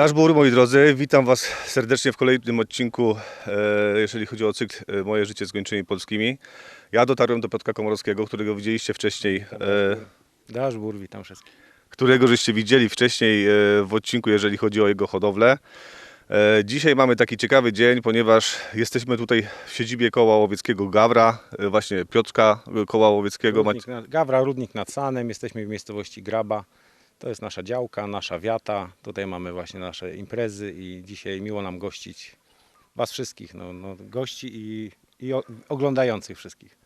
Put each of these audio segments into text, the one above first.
Daszbur, moi drodzy, witam Was serdecznie w kolejnym odcinku, e, jeżeli chodzi o cykl e, Moje życie z gończymi polskimi. Ja dotarłem do Piotra Komorowskiego, którego widzieliście wcześniej, e, Daszbur, witam wszystkich. którego żeście widzieli wcześniej w odcinku, jeżeli chodzi o jego hodowlę. Dzisiaj mamy taki ciekawy dzień, ponieważ jesteśmy tutaj w siedzibie koła łowieckiego Gawra, właśnie Piotrka koła łowieckiego. Rudnik Gawra, Rudnik nad Sanem, jesteśmy w miejscowości Graba. To jest nasza działka, nasza wiata. Tutaj mamy właśnie nasze imprezy i dzisiaj miło nam gościć Was wszystkich, no, no, gości i, i oglądających wszystkich.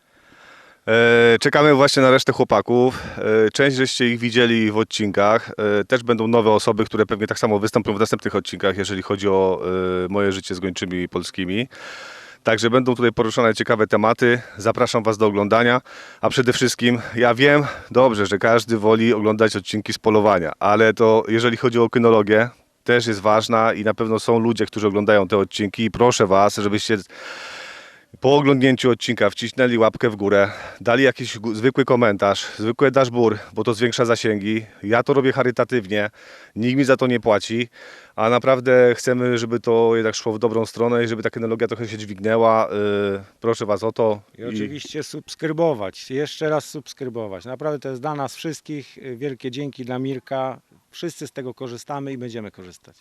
E, Czekamy właśnie na resztę chłopaków. E, Część żeście ich widzieli w odcinkach. E, Też będą nowe osoby, które pewnie tak samo wystąpią w następnych odcinkach, jeżeli chodzi o moje życie z gończymi polskimi. Także będą tutaj poruszane ciekawe tematy. Zapraszam Was do oglądania. A przede wszystkim, ja wiem dobrze, że każdy woli oglądać odcinki z polowania, ale to jeżeli chodzi o kynologię, też jest ważna i na pewno są ludzie, którzy oglądają te odcinki i proszę Was, żebyście po oglądnięciu odcinka wcisnęli łapkę w górę, dali jakiś zwykły komentarz, zwykły dashboard, bo to zwiększa zasięgi. Ja to robię charytatywnie, nikt mi za to nie płaci, a naprawdę chcemy, żeby to jednak szło w dobrą stronę i żeby ta kynologia trochę się dźwignęła. Yy, proszę Was o to. I oczywiście subskrybować, jeszcze raz subskrybować. Naprawdę to jest dla nas wszystkich y, wielkie dzięki dla Mirka. Wszyscy z tego korzystamy i będziemy korzystać.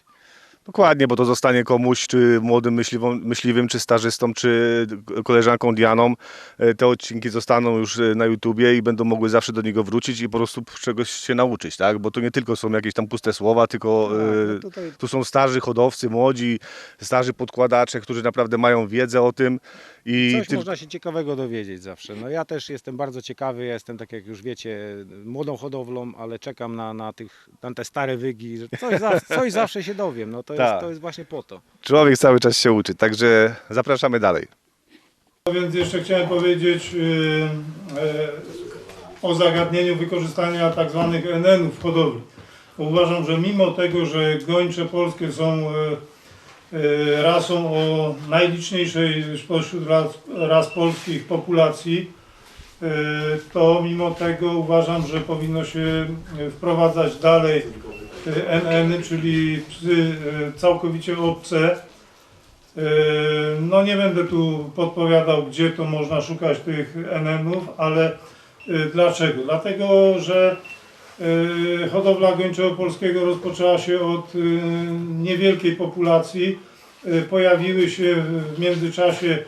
Dokładnie, bo to zostanie komuś, czy młodym myśliwą, myśliwym, czy stażystą, czy koleżanką Dianą. E, Te odcinki zostaną już e, na YouTubie i będą mogły zawsze do niego wrócić i po prostu czegoś się nauczyć, tak? Bo to nie tylko są jakieś tam puste słowa, tylko Tak, e, no tutaj- tu są starzy hodowcy, młodzi, starzy podkładacze, którzy naprawdę mają wiedzę o tym i Coś ty- można się ciekawego dowiedzieć zawsze. No ja też jestem bardzo ciekawy, ja jestem tak jak już wiecie młodą hodowlą, ale czekam na, na, tych, na te stare wygi, że coś, za, coś zawsze się dowiem, no to jest, Tak. to jest właśnie po to. człowiek cały czas się uczy, także zapraszamy dalej. Więc jeszcze chciałem powiedzieć yy, e, o zagadnieniu wykorzystania tak zwanych NN-ów w hodowli. Uważam, że mimo tego, że gończe polskie są e, e, rasą o najliczniejszej spośród ras, ras polskich populacji, e, to mimo tego uważam, że powinno się wprowadzać dalej NN, czyli psy e, całkowicie obce. Yy, No nie będę tu podpowiadał, gdzie to można szukać tych NN-ów, ale yy, dlaczego? Dlatego, że hodowla gończego polskiego rozpoczęła się od niewielkiej populacji. Pojawiły się w międzyczasie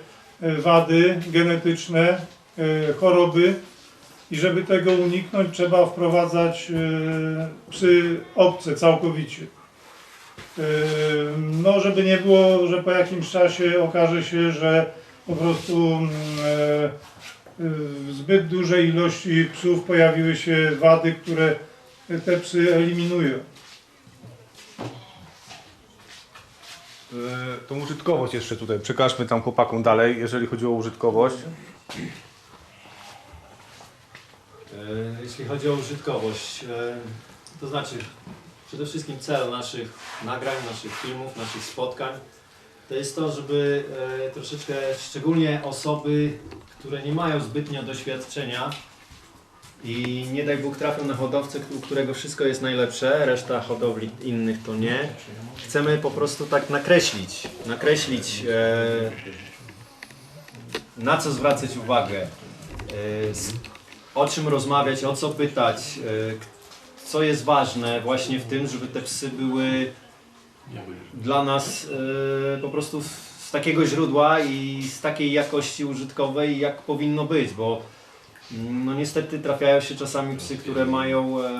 wady genetyczne, choroby i żeby tego uniknąć trzeba wprowadzać yy, psy obce całkowicie. Yy, No, żeby nie było, że po jakimś czasie okaże się, że po prostu mm, e, w zbyt dużej ilości psów pojawiły się wady, które te psy eliminują. E, Tą użytkowość jeszcze tutaj, przekażmy tam chłopakom dalej, jeżeli chodzi o użytkowość. E, Jeśli chodzi o użytkowość, e, to znaczy przede wszystkim cel naszych nagrań, naszych filmów, naszych spotkań to jest to, żeby e, troszeczkę, szczególnie osoby, które nie mają zbytnio doświadczenia i nie daj Bóg trafią na hodowcę, u którego wszystko jest najlepsze, reszta hodowli innych to nie. Chcemy po prostu tak nakreślić, nakreślić e, na co zwracać uwagę, o czym rozmawiać, o co pytać, e, co jest ważne właśnie w tym, żeby te psy były dla nas e, po prostu z z takiego źródła i z takiej jakości użytkowej, jak powinno być, bo mm, no niestety trafiają się czasami psy, które mają e,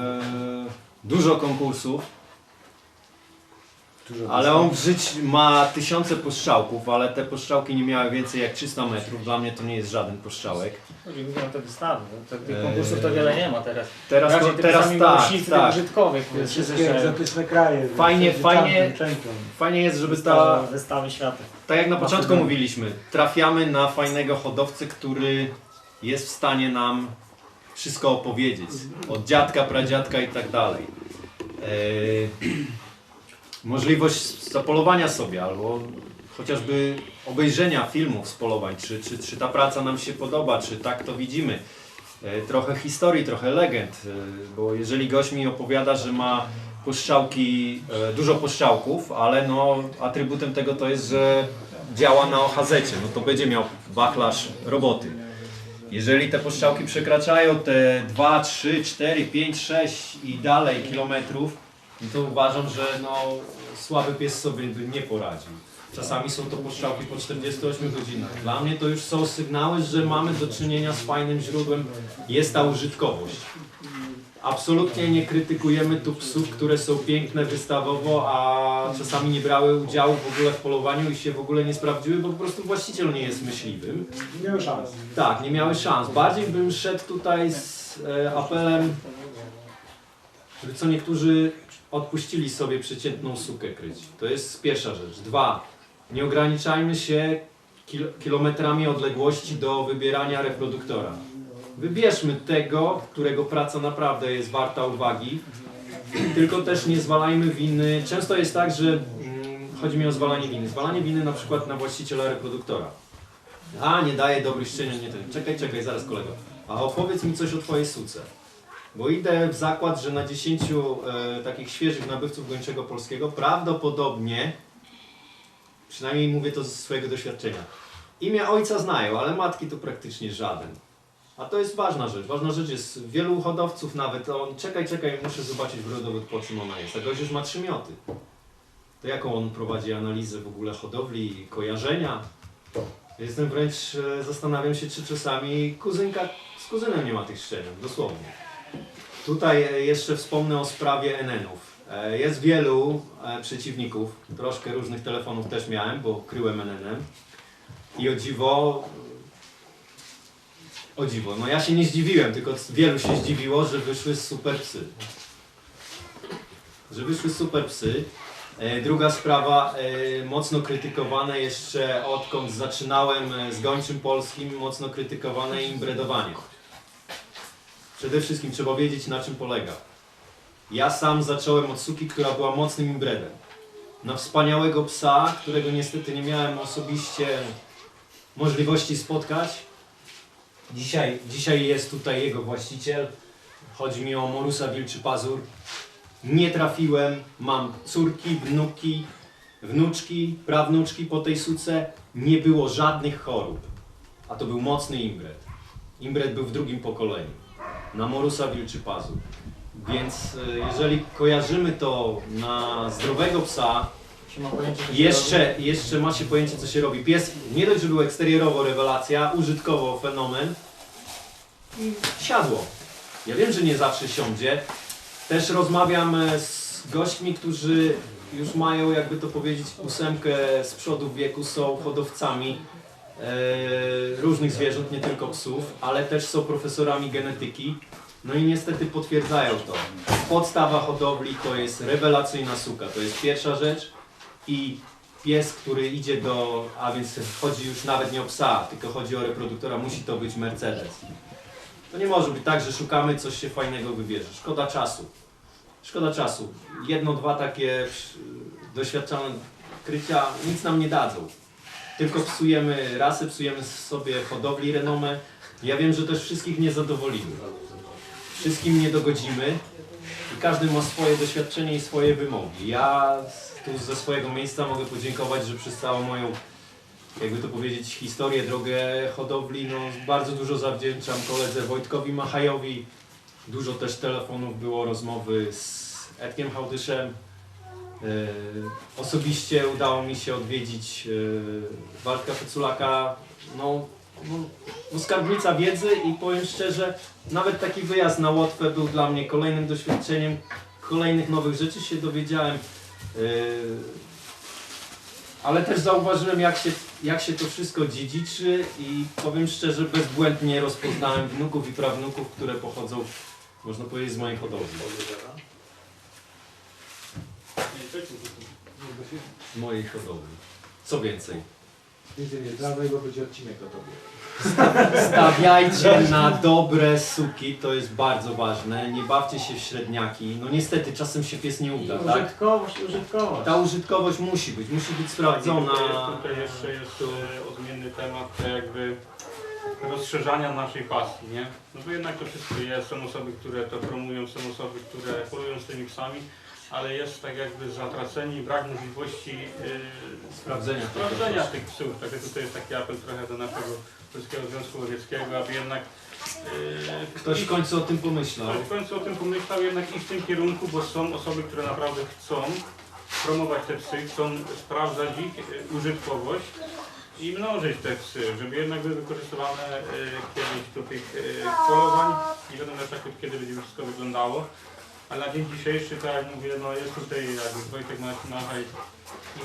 dużo konkursów, ale on w życiu ma tysiące postrzałków, ale te postrzałki nie miały więcej jak 300 metrów. Dla mnie to nie jest żaden postrzałek. Chodzi głównie o te wystawy. bo Tych Eee, konkursów to wiele nie ma teraz. Teraz, Raczej to, teraz tak, tak. użytkowych Wszystkie egzotyczne kraje. Fajnie, champion, fajnie. champion. Fajnie jest, żeby ta, wystawy świata. tak jak na początku mówiliśmy, trafiamy na fajnego hodowcę, który jest w stanie nam wszystko opowiedzieć. Od dziadka, pradziadka i tak dalej. Eee, możliwość zapolowania sobie albo chociażby obejrzenia filmów z polowań, czy, czy, czy ta praca nam się podoba, czy tak to widzimy. E, Trochę historii, trochę legend, e, bo jeżeli gość mi opowiada, że ma poszczałki, e, dużo poszczałków, ale no atrybutem tego to jest, że działa na OHZ, no to będzie miał wachlarz roboty. Jeżeli te poszczałki przekraczają te 2, 3, 4, 5, 6 i dalej kilometrów, no to uważam, że no, słaby pies sobie nie poradził. Czasami są to poszczałki po 48 godzinach. Dla mnie to już są sygnały, że mamy do czynienia z fajnym źródłem, jest ta użytkowość. Absolutnie nie krytykujemy tu psów, które są piękne wystawowo, a czasami nie brały udziału w ogóle w polowaniu i się w ogóle nie sprawdziły, bo po prostu właściciel nie jest myśliwym. Nie miały szans. Tak, nie miały szans. Bardziej bym szedł tutaj z e, apelem, żeby co niektórzy odpuścili sobie przeciętną sukę kryć. To jest pierwsza rzecz. Dwa, nie ograniczajmy się kil kilometrami odległości do wybierania reproduktora. Wybierzmy tego, którego praca naprawdę jest warta uwagi, tylko też nie zwalajmy winy. Często jest tak, że mm, chodzi mi o zwalanie winy. Zwalanie winy na przykład na właściciela reproduktora. A, nie daje dobrych szczeniom, nie ten. Czekaj, czekaj, zaraz kolego. A opowiedz mi coś o twojej suce. Bo idę w zakład, że na 10 e, takich świeżych nabywców gończego polskiego prawdopodobnie, przynajmniej mówię to ze swojego doświadczenia, imię ojca znają, ale matki to praktycznie żaden. A to jest ważna rzecz. Ważna rzecz jest, wielu hodowców nawet, on czekaj, czekaj, muszę zobaczyć w rodowód po czym ona jest. A gość już ma trzy mioty. To jaką on prowadzi analizę w ogóle hodowli, kojarzenia? Jestem wręcz, e, zastanawiam się, czy czasami kuzynka z kuzynem nie ma tych szczeniów, dosłownie. Tutaj e, jeszcze wspomnę o sprawie NN-ów. E, Jest wielu e, przeciwników, troszkę różnych telefonów też miałem, bo kryłem NN-em. I o dziwo, o dziwo, no ja się nie zdziwiłem, tylko wielu się zdziwiło, że wyszły super psy. Że wyszły super psy. Druga sprawa, mocno krytykowane jeszcze odkąd zaczynałem z gończym polskim, mocno krytykowane imbredowanie. Przede wszystkim trzeba wiedzieć na czym polega. Ja sam zacząłem od suki, która była mocnym imbredem. Na wspaniałego psa, którego niestety nie miałem osobiście możliwości spotkać. Dzisiaj, dzisiaj jest tutaj jego właściciel. Chodzi mi o Morusa Wilczy Pazur. Nie trafiłem, mam córki, wnuki, wnuczki, prawnuczki po tej suce. Nie było żadnych chorób. A to był mocny imbred. Imbred był w drugim pokoleniu. Na Morusa Wilczy Pazur. Więc e, jeżeli kojarzymy to na zdrowego psa, pojęcie, jeszcze, jeszcze ma się pojęcie co się robi. Pies nie dość, że był eksterierowo rewelacja, użytkowo fenomen i siadło. Ja wiem, że nie zawsze siądzie. Też rozmawiam e, z gośćmi, którzy już mają, jakby to powiedzieć, ósemkę z przodu wieku, są hodowcami różnych zwierząt, nie tylko psów, ale też są profesorami genetyki. No i niestety potwierdzają to. Podstawa hodowli to jest rewelacyjna suka, to jest pierwsza rzecz i pies, który idzie do, a więc chodzi już nawet nie o psa, tylko chodzi o reproduktora, musi to być Mercedes. To nie może być tak, że szukamy coś się fajnego wybierze. Szkoda czasu. Szkoda czasu. Jedno, dwa takie doświadczone krycia nic nam nie dadzą. Tylko psujemy rasy, psujemy sobie hodowli, renomę. Ja wiem, że też wszystkich nie zadowolimy. Wszystkim nie dogodzimy i każdy ma swoje doświadczenie i swoje wymogi. Ja tu ze swojego miejsca mogę podziękować, że przez całą moją, jakby to powiedzieć, historię, drogę hodowli, no bardzo dużo zawdzięczam koledze Wojtkowi Machajowi. Dużo też telefonów było, rozmowy z Edkiem Hałdyszem. Yy, osobiście udało mi się odwiedzić yy, Waldka Feculaka. No, no, no skarbnica wiedzy i powiem szczerze, nawet taki wyjazd na Łotwę był dla mnie kolejnym doświadczeniem. Kolejnych nowych rzeczy się dowiedziałem. Yy, ale też zauważyłem, jak się, jak się to wszystko dziedziczy i powiem szczerze, bezbłędnie rozpoznałem wnuków i prawnuków, które pochodzą, można powiedzieć, z mojej hodowli. Z mojej hodowli. Co więcej, Więcej nie zdradzaj, bo będzie odcinek o tobie. Stawiajcie na dobre suki, to jest bardzo ważne. Nie bawcie się w średniaki. No niestety czasem się pies nie uda, tak? Użytkowość, użytkowość. Ta użytkowość musi być, musi być sprawdzona. Tutaj jeszcze jest e, odmienny temat e, jakby rozszerzania naszej pasji, nie? No bo jednak to wszystko jest, są osoby, które to promują, są osoby, które polują z tymi psami ale jest tak jakby zatraceni, brak możliwości yy, Sprawdzenia. sprawdzenia tych psów. Także tutaj jest taki apel trochę do naszego Polskiego Związku Łowieckiego, aby jednak yy, Ktoś w końcu o tym pomyślał. ale w końcu o tym pomyślał jednak iść w tym kierunku, bo są osoby, które naprawdę chcą promować te psy, chcą sprawdzać ich e, użytkowość i mnożyć te psy, żeby jednak były wykorzystywane e, kiedyś do tych e, polowań. Nie wiadomo jak- kiedy będzie wszystko wyglądało. Ale na dzień dzisiejszy, tak jak mówię, no jest tutaj jakby Wojtek Marcinacha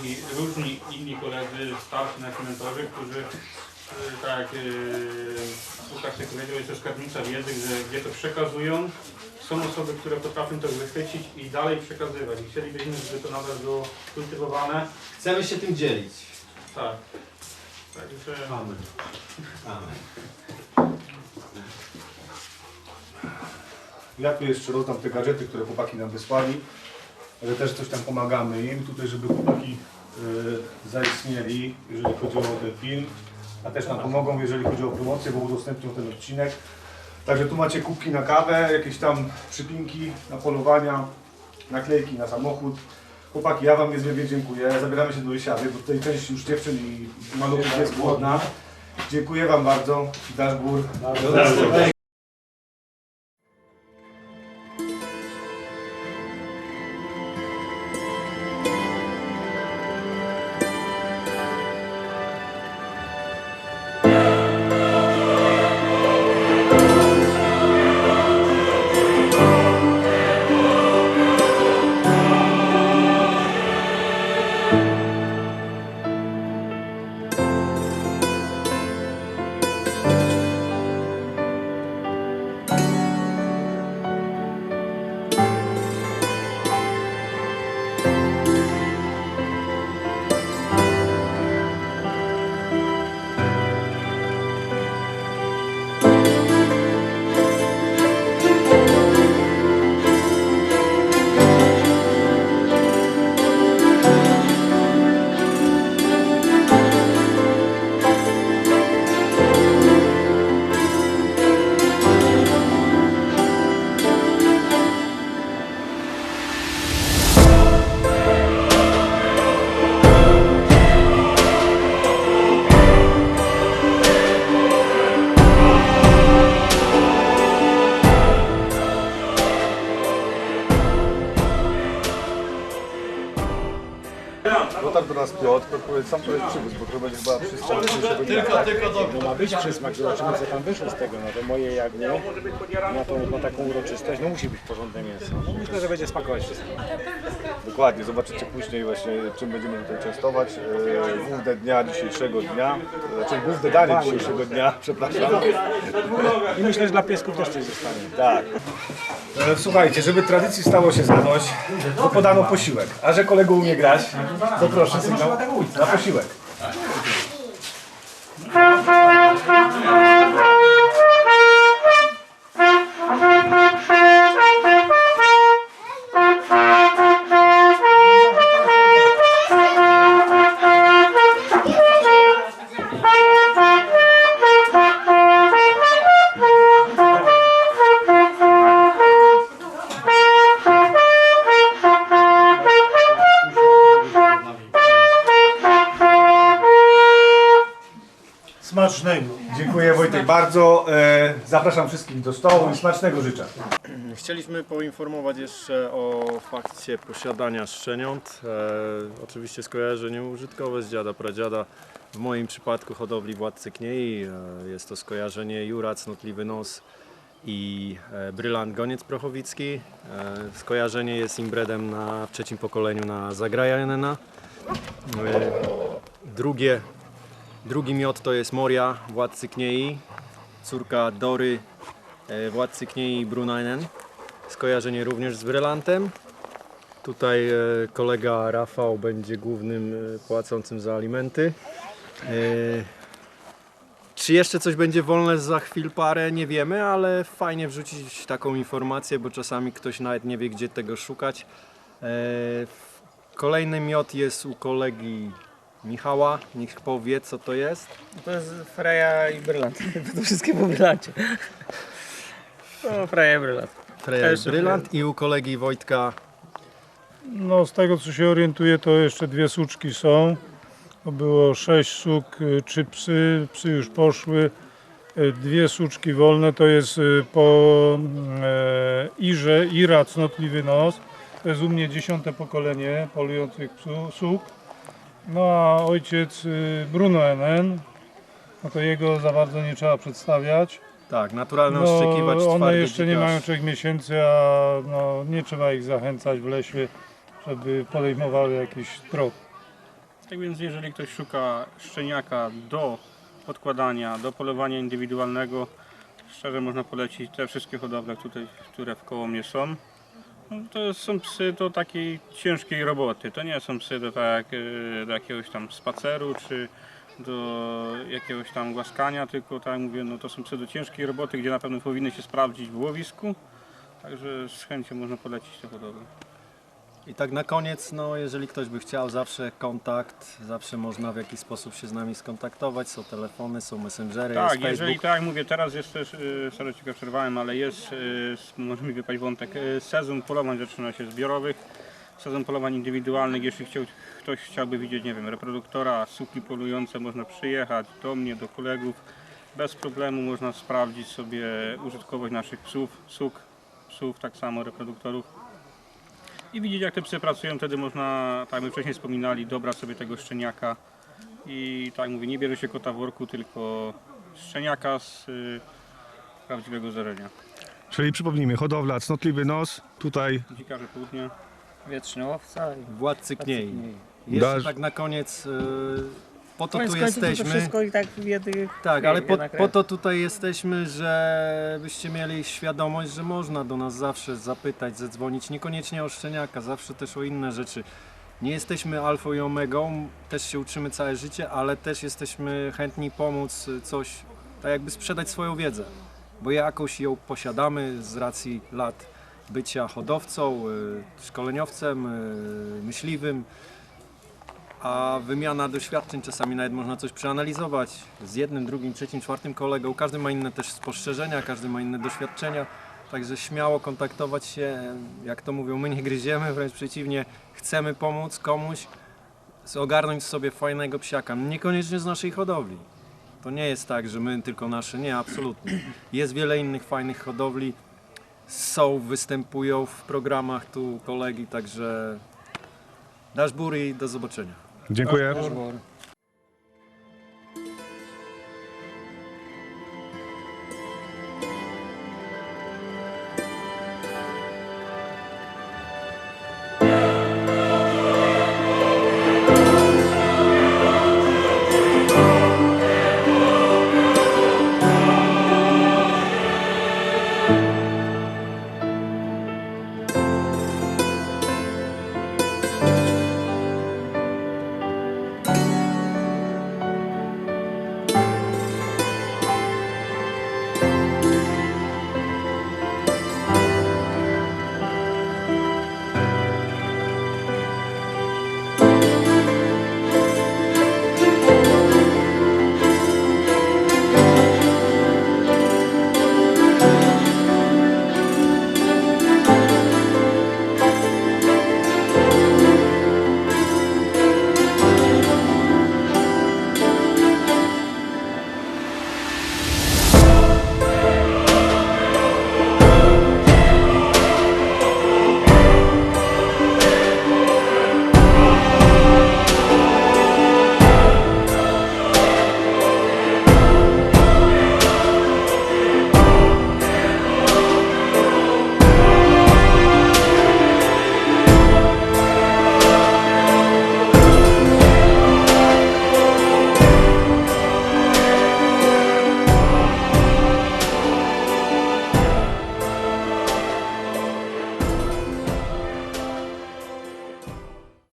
i, różni inni koledzy, starsi nasi mentorzy, którzy e, tak jak e, Łukasz się powiedział, jest to skarbnica wiedzy, że, gdzie to przekazują. Są osoby, które potrafią to wychwycić i dalej przekazywać. I chcielibyśmy, żeby to nadal było kultywowane. Chcemy się tym dzielić. Tak. Także Amen. Amen. Ja tu jeszcze rozdam te gadżety, które chłopaki nam wysłali, że też coś tam pomagamy im tutaj, żeby chłopaki y, zaistnieli, jeżeli chodzi o ten film, a też nam pomogą, jeżeli chodzi o promocję, bo udostępnią ten odcinek. Także tu macie kubki na kawę, jakieś tam przypinki na polowania, naklejki na samochód. Chłopaki, ja Wam niezmiernie dziękuję. Zabieramy się do Rysiawy, bo tutaj część już dziewczyn i maluchów jest głodna. Dziękuję Wam bardzo. Daszbór. Dotarł nas Piotr, powiedz sam to jest przywóz, bo to będzie chyba przystrzał dzisiejszego dnia. No ma być przysmak, zobaczymy co tam wyszło z tego. No to moje jagnię na, tą, na taką uroczystość, no musi być porządne mięso. No myślę, że będzie smakować wszystko. Dokładnie, zobaczycie później właśnie czym będziemy tutaj częstować. E, Główne dnia dzisiejszego dnia, znaczy główne danie dzisiejszego dnia, przepraszam. I myślę, że dla piesków też coś zostanie. Tak. E, Słuchajcie, żeby tradycji stało się zadość, to podano posiłek. A że kolego umie grać, to proszę sygnał na posiłek. Bardzo. E, Zapraszam wszystkich do stołu i smacznego życzę. Chcieliśmy poinformować jeszcze o fakcie posiadania szczeniąt. E, oczywiście skojarzenie użytkowe z dziada, pradziada. W moim przypadku hodowli Władcy Kniei. E, jest to skojarzenie Jura, Cnotliwy Nos i e, Brylant Goniec Prochowicki. E, skojarzenie jest inbredem na w trzecim pokoleniu na Zagrajanena. E, drugie, drugi miod to jest Moria Władcy Kniei, córka Dory e, Władcy Kniei Brunainen. Skojarzenie również z Brylantem. Tutaj e, kolega Rafał będzie głównym e, płacącym za alimenty. Czy jeszcze coś będzie wolne za chwil parę, nie wiemy, ale fajnie wrzucić taką informację, bo czasami ktoś nawet nie wie, gdzie tego szukać. Kolejny miod jest u kolegi Michała. Niech powie, co to jest. To jest Freja i Brylant. To wszystkie po Brylancie. No, Freja i Brylant. Freja Też Brylant i u kolegi Wojtka No z tego co się orientuję to jeszcze dwie suczki są. To było sześć suk, y, trzy psy, psy już poszły. Y, Dwie suczki wolne to jest y, po e, Irze, Ira cnotliwy nos. To jest u mnie dziesiąte pokolenie polujących psu, suk. No a ojciec y, Bruno NN, no to jego za bardzo nie trzeba przedstawiać. Tak, naturalne No, oszczekiwać one jeszcze nie mają trzech miesięcy, a no, nie trzeba ich zachęcać w lesie, żeby podejmowały jakiś trop. Tak więc jeżeli ktoś szuka szczeniaka do podkładania, do polowania indywidualnego, szczerze można polecić te wszystkie hodowle tutaj, które w koło mnie są. No, To są psy do takiej ciężkiej roboty. To nie są psy do, tak, e, do jakiegoś tam spaceru czy do jakiegoś tam głaskania, tylko tak mówię, no to są psy do ciężkiej roboty, gdzie na pewno powinny się sprawdzić w łowisku. Także z chęcią można polecić te hodowle. I tak na koniec, no jeżeli ktoś by chciał, zawsze kontakt, zawsze można w jakiś sposób się z nami skontaktować, są telefony, są messengery, Tak, jest jeżeli Facebook. tak jak mówię, teraz jest też, yy, sorry Cię przerwałem, ale jest, yy, może mi wypaść wątek, yy, sezon polowań zaczyna się zbiorowych, sezon polowań indywidualnych, jeśli chciał, ktoś chciałby widzieć, nie wiem, reproduktora, suki polujące, można przyjechać do mnie, do kolegów, bez problemu można sprawdzić sobie użytkowość naszych psów, suk, psów, tak samo reproduktorów. I widzieć jak te psy pracują, wtedy można, tak jak my wcześniej wspominali, dobrać sobie tego szczeniaka i tak jak mówię, nie bierze się kota w worku, tylko szczeniaka z y, prawdziwego zdarzenia. Czyli przypomnijmy, hodowla, cnotliwy nos, tutaj Dzikarze południa. Wieczny łowca i Władcy Kniei. Kniei. Jeszcze Dasz- tak na koniec, yy, po to Koniec tu końców to jesteśmy. wszystko i tak w jednych... Tak, ale po, po to tutaj jesteśmy, żebyście mieli świadomość, że można do nas zawsze zapytać, zadzwonić, niekoniecznie o szczeniaka, zawsze też o inne rzeczy. Nie jesteśmy alfą i omegą, też się uczymy całe życie, ale też jesteśmy chętni pomóc coś, tak jakby sprzedać swoją wiedzę, bo jakoś ją posiadamy z racji lat bycia hodowcą, y, szkoleniowcem, y, myśliwym, a wymiana doświadczeń czasami nawet można coś przeanalizować z jednym, drugim, trzecim, czwartym kolegą. Każdy ma inne też spostrzeżenia, każdy ma inne doświadczenia. Także śmiało kontaktować się, jak to mówią, my nie gryziemy, wręcz przeciwnie, chcemy pomóc komuś ogarnąć sobie fajnego psiaka, niekoniecznie z naszej hodowli. To nie jest tak, że my tylko nasze, nie, absolutnie. Jest wiele innych fajnych hodowli, są, występują w programach tu kolegi, także dasz bury i do zobaczenia. Dziękuję. Daszbor.